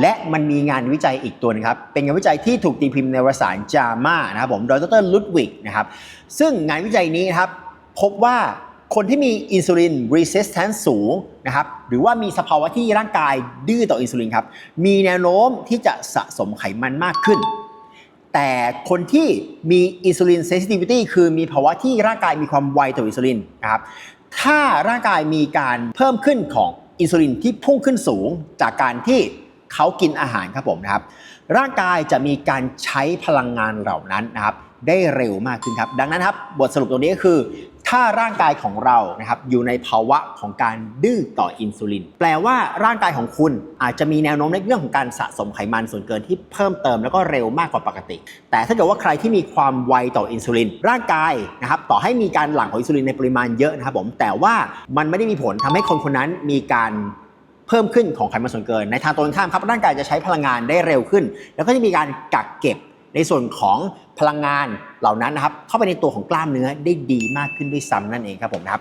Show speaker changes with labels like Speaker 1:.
Speaker 1: และมันมีงานวิจัยอีกตัวนึงครับ เป็นงานวิจัยที่ถูกตีพิมพ์ในวารสาร JAMA นะครับผมโดยดรลุดวิกนะครับ ซึ่งงานวิจัยนี้นะครับ พบว่าคนที่มีอินซูลิน resistance สูงนะครับหรือว่ามีสภาวะที่ร่างกายดื้อต่ออินซูลินครับมีแนวโน้มที่จะสะสมไขมันมากขึ้น แต่คนที่มีอินซูลินเซนซิทิวิตี้คือมีภาวะที่ร่างกายมีความไวต่ออินซูลินนะครับถ้าร่างกายมีการเพิ่มขึ้นของอินซูลินที่พุ่งขึ้นสูงจากการที่ เขากินอาหารครับผมนะครับ ร่างกายจะมีการใช้พลังงานเหล่านั้นนะครับได้เร็วมากขึ้นครับ ดังนั้นครับบทสรุปตรงนี้ก็คือ ถ้าร่างกายของเรานะครับอยู่ในภาวะของการดื้อต่ออินซูลิน แปลว่าร่างกายของคุณอาจจะมีแนวโน้มในเรื่องของการสะสมไขมันส่วนเกินที่เพิ่มเติมแล้วก็เร็วมากกว่าปกติ แต่ถ้าเกิดว่าใครที่มีความไวต่ออินซูลิน ร่างกายนะครับต่อให้มีการหลั่งของอินซูลินในปริมาณเยอะนะครับผมแต่ว่ามันไม่ได้มีผลทำให้คนคนนั้นมีการ เพิ่มขึ้นของไขมันส่วนเกิน ในทางตรงกันข้ามครับร่างกายจะใช้พลังงานได้เร็วขึ้น แล้วก็จะมีการกักเก็บในส่วนของพลังงานเหล่านั้นนะครับเข้าไปในตัวของกล้ามเนื้อได้ดีมากขึ้นด้วยซ้ำนั่นเองครับผมนะครับ